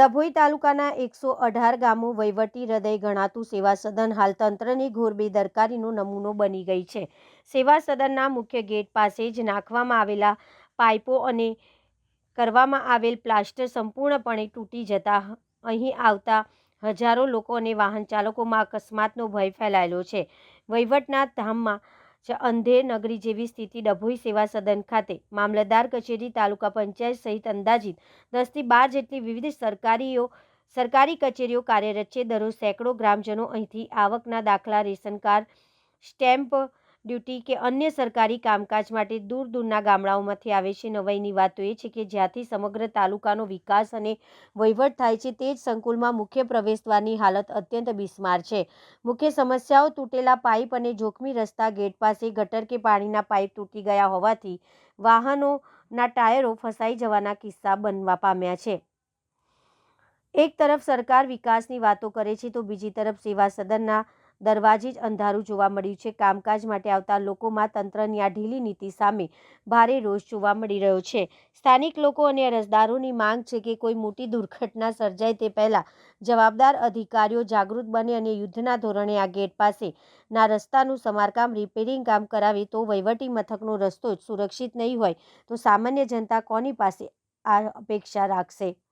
ડભોઈ તાલુકાના એકસો અઢાર ગામો વહીવટી હૃદય ગણાતું સેવા સદન હાલ તંત્રની ઘોર બેદરકારીનો નમૂનો બની ગઈ છે. સેવા સદનના મુખ્ય ગેટ પાસે જ નાખવામાં આવેલા પાઇપો અને કરવામાં આવેલ પ્લાસ્ટર સંપૂર્ણપણે તૂટી જતા અહીં આવતા હજારો લોકો અને વાહન ચાલકોમાં અકસ્માતનો ભય ફેલાયેલો છે. વહીવટના ધામમાં જ અંધેર નગરી જેવી સ્થિતિ ડભોઈ સેવા સદન ખાતે મામલતદાર કચેરી તાલુકા પંચાયત સહિત અંદાજિત દસથી બાર જેટલી વિવિધ સરકારીઓ, સરકારી કચેરીઓ કાર્યરત છે. દરરોજ સેંકડો ગ્રામજનો અહીંથી આવકના દાખલા રેશન કાર્ડ સ્ટેમ્પ ડ્યુટી કે અન્ય સરકારી કામકાજ માટે દૂર દૂરના ગામડાઓમાંથી આવે છે. નવાઈની વાત એ છે કે જ્યાંથી સમગ્ર તાલુકાનો વિકાસ અને વહીવટ થાય છે તે જ સંકુલમાં મુખ્ય પ્રવેશદ્વારની હાલત અત્યંત બિસ્માર છે. મુખ્ય સમસ્યાઓ તૂટેલા પાઇપ અને જોખમી રસ્તા, ગેટ પાસે ગટર કે પાણીના પાઇપ તૂટી ગયા હોવાથી વાહનોના ટાયરો ફસાઈ જવાના કિસ્સા બનવા પામ્યા છે. એક તરફ સરકાર વિકાસની વાતો કરે છે તો બીજી તરફ સેવા સદનના દરવાજે જ અંધારું જોવા મળ્યું છે. કામકાજ માટે આવતા લોકોમાં તંત્રની આ ઢીલી નીતિ સામે ભારે રોષ જોવા મળી રહ્યો છે. સ્થાનિક લોકો અને અરજદારોની માંગ છે કે કોઈ મોટી દુર્ઘટના સર્જાય તે પહેલાં જવાબદાર અધિકારીઓ જાગૃત બને અને યુદ્ધના ધોરણે આ ગેટ પાસે ના રસ્તાનું સમારકામ રિપેરિંગ કામ કરાવે તો વહીવટી મથકનો રસ્તો જ સુરક્ષિત નહીં હોય તો સામાન્ય જનતા કોની પાસે આ અપેક્ષા રાખશે?